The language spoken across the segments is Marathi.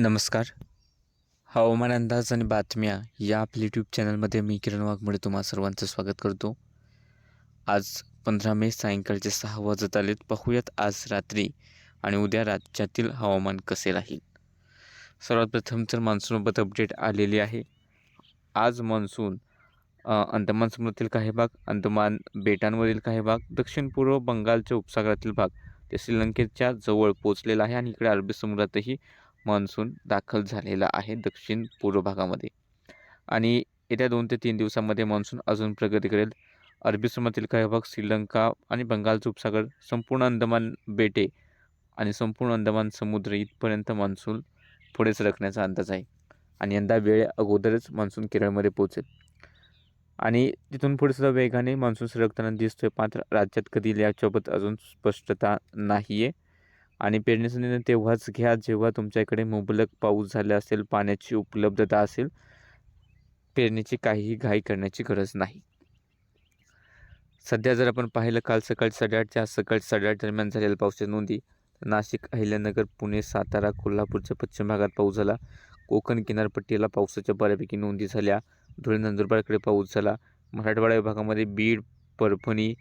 नमस्कार. हवामान अंदाज आणि बातम्या या आपल्या यूट्यूब चॅनलमध्ये मी किरण वाघमुळे तुम्हा सर्वांचं स्वागत करतो. आज पंधरा मे सायंकाळचे सहा वाजत आलेत. पाहूयात आज रात्री आणि उद्या राज्यातील हवामान कसे राहील? सर्वात प्रथम तर मान्सूनबाबत अपडेट आलेली आहे. आज मान्सून अंदमान समुद्रातील काही भाग अंदमान बेटांवरील काही भाग दक्षिण पूर्व बंगालच्या उपसागरातील भाग ते श्रीलंकेच्या जवळ पोचलेला आहे आणि इकडे अरबी समुद्रातही मान्सून दाखल झालेला आहे दक्षिण पूर्व भागामध्ये. आणि येत्या दोन ते तीन दिवसामध्ये मान्सून अजून प्रगती करेल. अरबी समुद्रातील काही भाग श्रीलंका आणि बंगालचा उपसागर संपूर्ण अंदमान बेटे आणि संपूर्ण अंदमान समुद्र इथपर्यंत मान्सून पुढे सरकण्याचा अंदाज आहे. आणि यंदा वेळ अगोदरच मान्सून केरळमध्ये पोहोचेल. आणि तिथून पुढे सुद्धा वेगाने मान्सून सरकताना दिसतोय. मात्र राज्यात कधी येईल याच्याबाबत अजून स्पष्टता नाही आहे आणि पेरणीचा तेव्हाच घ्या जेव्हा तुमच्याकडे मुबलक पाऊस झाला असेल पाण्याची उपलब्धता असेल पेरणीची काहीही घाई करण्याची गरज नाही. सध्या जर आपण पाहिलं काल सकाळी साडेआठच्या सकाळी साडेआठ दरम्यान झालेल्या पावसाच्या नोंदी नाशिक अहिल्यानगर पुणे सातारा कोल्हापूरच्या पश्चिम भागात पाऊस झाला. कोकण किनारपट्टीला पावसाच्या बऱ्यापैकी नोंदी झाल्या. धुळे नंदुरबारकडे पाऊस झाला. मराठवाडा विभागामध्ये बीड परभणी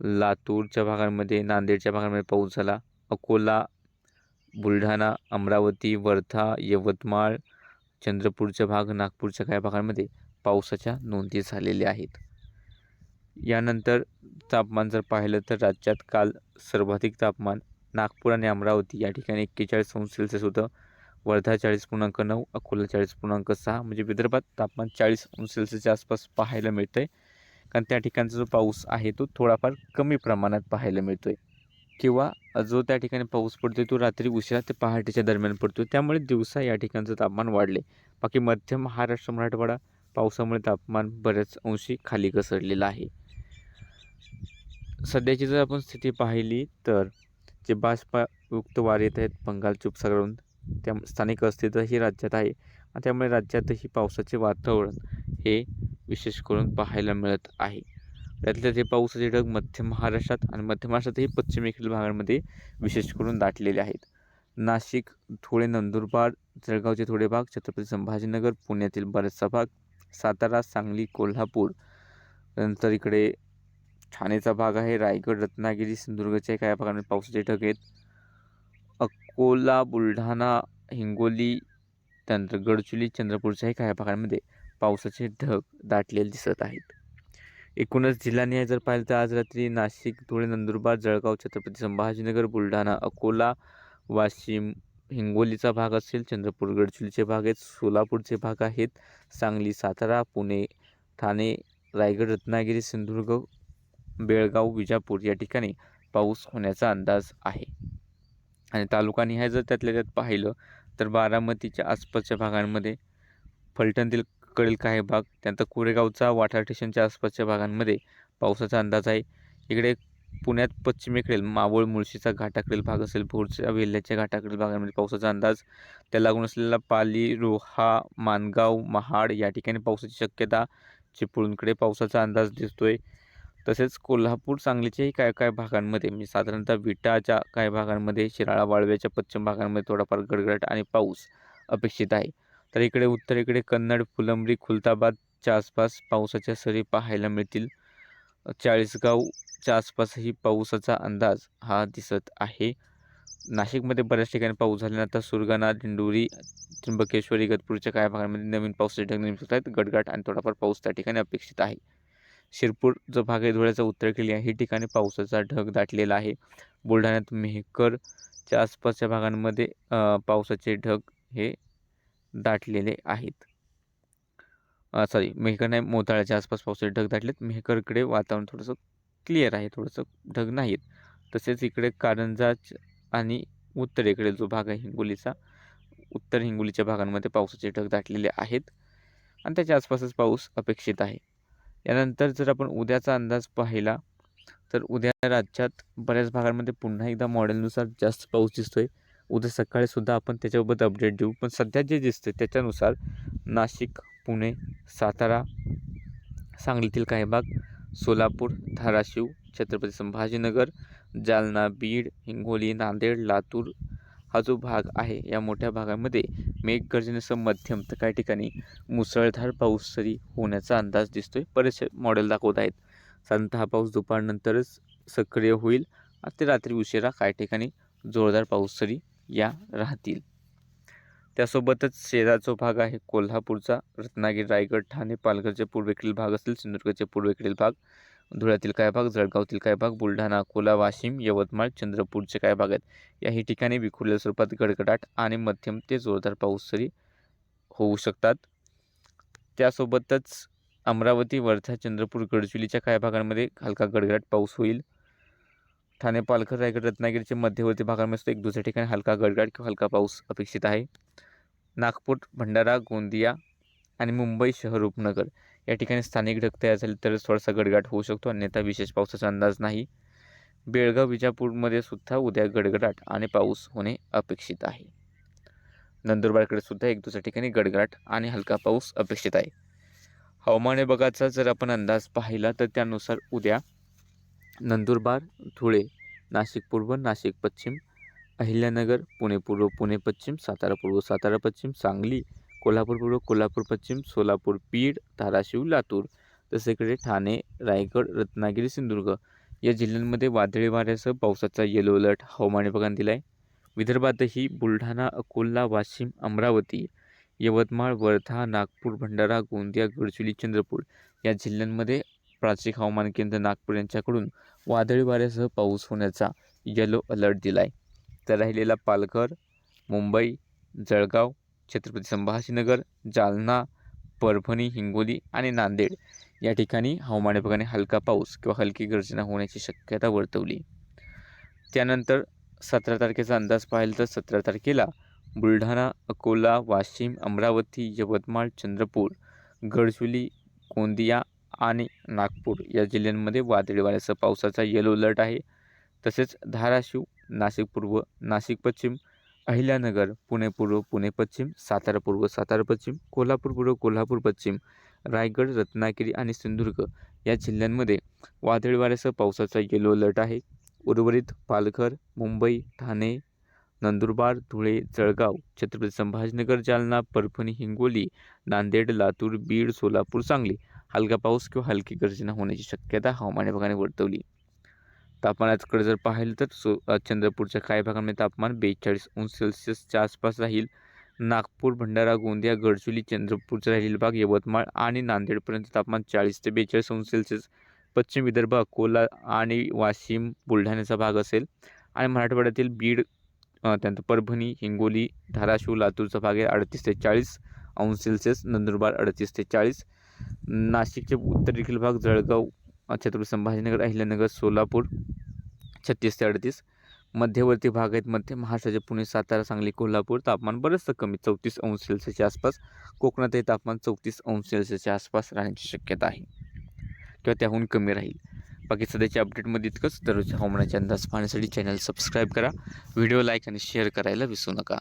लातूरच्या भागांमध्ये नांदेडच्या भागांमध्ये पाऊस झाला. अकोला बुलढाणा अमरावती वर्धा यवतमाळ चंद्रपूरचा भाग नागपूरच्या काही भागांमध्ये पावसाच्या नोंदी झालेल्या आहेत. यानंतर तापमान जर पाहिलं तर राज्यात काल सर्वाधिक तापमान नागपूर आणि अमरावती या ठिकाणी एक्केचाळीस अंश सेल्सिअस होतं. वर्धा चाळीस पूर्णांक नऊ अकोला चाळीस पूर्णांक सहा म्हणजे विदर्भात तापमान चाळीस अंश सेल्सिअसच्या आसपास पाहायला मिळतं आहे कारण त्या ठिकाणचा जो पाऊस आहे तो थोडाफार कमी प्रमाणात पाहायला मिळतो आहे किंवा जो त्या ठिकाणी पाऊस पडतो तो रात्री उशिरा ते पहाटेच्या दरम्यान पडतो त्यामुळे दिवसा या ठिकाणचं तापमान वाढले. बाकी मध्य महाराष्ट्र मराठवाडा पावसामुळे तापमान बऱ्याच अंशी खाली घसरलेलं आहे. सध्याची जर आपण स्थिती पाहिली तर जे बाष्पयुक्त वारे येत आहेत बंगालच्या उपसागरावरून त्या स्थानिक अस्तित्वही राज्यात आहे. त्यामुळे राज्यातही पावसाचे वातावरण हे विशेष करून पाहायला मिळत आहे. त्यातल्या ते पावसाचे ढग मध्य महाराष्ट्रात आणि मध्य महाराष्ट्रातही पश्चिमेकडील भागांमध्ये विशेष करून दाटलेले आहेत. नाशिक थोडे नंदुरबार जळगावचे थोडे भाग छत्रपती संभाजीनगर पुण्यातील बराचसा भाग सातारा सांगली कोल्हापूर नंतर इकडे ठाणेचा भाग आहे रायगड रत्नागिरी सिंधुदुर्गच्या काही भागांमध्ये पावसाचे ढग आहेत. अकोला बुलढाणा हिंगोली त्यानंतर गडचुली चंद्रपूरच्याही काही भागांमध्ये पावसाचे ढग दाटलेले दिसत आहेत. एकूणच जिल्ह्याने जर पाहिलं तर आज रात्री नाशिक धुळे नंदुरबार जळगाव छत्रपती संभाजीनगर बुलढाणा अकोला वाशिम हिंगोलीचा भाग असेल चंद्रपूर गडचिरोलीचे भाग आहेत सोलापूरचे भाग आहेत सांगली सातारा पुणे ठाणे रायगड रत्नागिरी सिंधुदुर्ग बेळगाव विजापूर या ठिकाणी पाऊस होण्याचा अंदाज आहे. आणि तालुकानिहाय जर त्यातल्या त्यात पाहिलं तर बारामतीच्या आसपासच्या भागांमध्ये फलटणतील कडील काही भाग? त्यानंतर कोरेगावचा वाठार स्टेशनच्या आसपासच्या भागांमध्ये पावसाचा अंदाज आहे. इकडे पुण्यात पश्चिमेकडील मावळ मुळशीचा घाटाकडील भाग असेल भोरच्या वेल्ह्याच्या घाटाकडील भागांमध्ये पावसाचा अंदाज. त्या लागून असलेला पाली रोहा मानगाव महाड या ठिकाणी पावसाची शक्यता चिपळूणकडे पावसाचा अंदाज दिसतोय. तसेच कोल्हापूर सांगलीच्याही काय काय भागांमध्ये म्हणजे साधारणतः विटाच्या काही भागांमध्ये शिराळा वाळव्याच्या पश्चिम भागांमध्ये थोडाफार गडगडाट आणि पाऊस अपेक्षित आहे. तर इकडे उत्तरेकडे कन्नड फुलंब्री खुलताबादच्या आसपास पावसाच्या सरी पाहायला मिळतील. चाळीसगावच्या आसपासही पावसाचा अंदाज हा दिसत आहे. नाशिकमध्ये बऱ्याच ठिकाणी पाऊस झाल्यानंतर सुरगाणा दिंडोरी त्र्यंबकेश्वरी इगतपूरच्या काही भागांमध्ये नवीन पावसाचे ढग निर्मित होत आहेत. गडगाट आणि थोडाफार पाऊस त्या ठिकाणी अपेक्षित आहे. शिरपूर जो भाग आहे धुळ्याचा उत्तर उत्तरेकडील आहे ही ठिकाणी पावसाचा ढग दाटलेला आहे. बुलढाण्यात मेहकरच्या आसपासच्या भागांमध्ये पावसाचे ढग हे दाटलेले आहेत. सॉरी मेहकर नाही मोताळ्याच्या आसपास पावसाचे ढग दाटलेत. मेहकरकडे वातावरण थोडंसं क्लिअर आहे थोडंसं ढग नाहीत तसेच इकडे कारंजाच आणि उत्तरेकडे जो भाग आहे हिंगोलीचा उत्तर हिंगोलीच्या भागांमध्ये पावसाचे ढग दाटलेले आहेत आणि त्याच्या आसपासच पाऊस अपेक्षित आहे. यानंतर जर आपण उद्याचा अंदाज पाहिला तर उद्या राज्यात बऱ्याच भागांमध्ये पुन्हा एकदा मॉडेलनुसार जास्त पाऊस दिसतो आहे उद्या सकाळीसुद्धा आपण त्याच्याबाबत अपडेट देऊ. पण सध्या जे दिसतं त्याच्यानुसार नाशिक पुणे सातारा सांगलीतील काही भाग सोलापूर धाराशिव छत्रपती संभाजीनगर जालना बीड हिंगोली नांदेड लातूर हा जो भाग आहे या मोठ्या भागामध्ये मेघगर्जनेसह मध्यम तर काही ठिकाणी मुसळधार पाऊस तरी होण्याचा अंदाज दिसतो आहे बरेचसे मॉडेल दाखवत आहेत. साधारणतः हा पाऊस दुपारनंतरच सक्रिय होईल. आणि ते रात्री उशिरा काही ठिकाणी जोरदार पाऊस तरी या राहतील. त्यासोबतच शेजारचा भाग आहे कोल्हापूरचा. रत्नागिरी रायगड ठाणे पालघरचे पूर्वेकडील भाग असतील सिंधुदुर्गचे पूर्वेकडील भाग धुळ्यातील काय भाग जळगावतील काय भाग बुलढाणा अकोला वाशिम यवतमाळ चंद्रपूरचे काय भाग आहेत? याही ठिकाणी विखुरलेल्या स्वरूपात गडगडाट आणि मध्यम ते जोरदार पाऊस तरी होऊ शकतात. त्यासोबतच अमरावती वर्धा चंद्रपूर गडचिलीच्या काही भागांमध्ये हलका गडगडाट पाऊस होईल? ठाणे पालघर रायगड रत्नागिरीच्या मध्यवर्ती भागांमध्ये एक दुसऱ्या ठिकाणी हलका गडगड किंवा हलका पाऊस अपेक्षित आहे. नागपूर भंडारा गोंदिया आणि मुंबई शहर उपनगर या ठिकाणी स्थानिक ढग तयार झाले तर थोडासा गडगाट होऊ शकतो. अन्यथा विशेष पावसाचा अंदाज नाही. बेळगाव विजापूरमध्ये सुद्धा उद्या गडगडाट आणि पाऊस होणे अपेक्षित आहे. नंदुरबारकडे सुद्धा एक दुसऱ्या ठिकाणी गडगडाट आणि हलका पाऊस अपेक्षित आहे. हवामान विभागाचा जर आपण अंदाज पाहिला तर त्यानुसार उद्या नंदुरबार धुळे नाशिक पूर्व नाशिक पश्चिम अहिल्यानगर पुणे पूर्व पुणे पश्चिम सातारा पूर्व सातारा पश्चिम सांगली कोल्हापूर पूर्व कोल्हापूर पश्चिम सोलापूर बीड धाराशिव लातूर तसे इकडे ठाणे रायगड रत्नागिरी सिंधुदुर्ग. या जिल्ह्यांमध्ये वादळी वाऱ्यासह पावसाचा येलो अलर्ट हवामान विभागाने दिला आहे विदर्भातही बुलढाणा अकोला वाशिम अमरावती यवतमाळ वर्धा नागपूर भंडारा गोंदिया गडचिरोली चंद्रपूर या जिल्ह्यांमध्ये प्रादेशिक हवामान केंद्र नागपूर यांच्याकडून वादळी वाऱ्यासह पाऊस होण्याचा येलो अलर्ट दिला आहे तर राहिलेला पालघर मुंबई जळगाव छत्रपती संभाजीनगर जालना परभणी हिंगोली आणि नांदेड या ठिकाणी हवामान विभागाने हलका पाऊस किंवा हलकी गर्जना होण्याची शक्यता वर्तवली. त्यानंतर सतरा तारखेचा अंदाज पाहिला तर सतरा तारखेला बुलढाणा अकोला वाशिम अमरावती यवतमाळ चंद्रपूर गडचिरोली गोंदिया आणि नागपूर या जिल्ह्यांमध्ये वादळी वाऱ्यासह पावसाचा येलो अलर्ट आहे. तसेच धाराशिव नाशिक पूर्व नाशिक पश्चिम अहिल्यानगर पुणे पूर्व पुणे पश्चिम सातारा पूर्व सातारा पश्चिम कोल्हापूर पूर्व कोल्हापूर पश्चिम रायगड रत्नागिरी आणि सिंधुदुर्ग या जिल्ह्यांमध्ये वादळी वाऱ्यासह पावसाचा येलो अलर्ट आहे. उर्वरित पालघर मुंबई ठाणे नंदुरबार धुळे जळगाव छत्रपती संभाजीनगर जालना परभणी हिंगोली नांदेड लातूर बीड सोलापूर सांगली हलका पाऊस किंवा हलकी गर्जना होण्याची शक्यता हवामान विभागाने वर्तवली. तापमानाकडे जर पाहिलं तर सो चंद्रपूरच्या काही भागांमध्ये तापमान बेचाळीस अंश सेल्सिअसच्या आसपास राहील. नागपूर भंडारा गोंदिया गडचुली चंद्रपूरचा राहिलेला भाग यवतमाळ आणि नांदेडपर्यंत तापमान चाळीस ते बेचाळीस अंश सेल्सिअस. पश्चिम विदर्भ अकोला आणि वाशिम बुलढाण्याचा भाग असेल आणि मराठवाड्यातील बीड त्यानंतर परभणी हिंगोली धाराशिव लातूरचा भाग आहे अडतीस ते चाळीस अंश सेल्सिअस. नंदुरबार अडतीस ते चाळीस. नाशिकचे उत्तरेकडील भाग जळगाव छत्रपती संभाजीनगर अहिल्यानगर सोलापूर छत्तीस ते अडतीस. मध्यवर्ती भाग आहेत मध्य महाराष्ट्राचे पुणे सातारा सांगली कोल्हापूर. तापमान बरंचसं कमी चौतीस अंश सेल्सिअसच्या आसपास. कोकणातही तापमान चौतीस अंश सेल्सिअसच्या आसपास राहण्याची शक्यता आहे. किंवा त्याहून कमी राहील. बाकी सध्याच्या अपडेटमध्ये इतकंच. दररोजच्या हवामानाचे अंदाज पाहण्यासाठी चॅनल सबस्क्राईब करा. व्हिडिओ लाईक आणि शेअर करायला विसरू नका.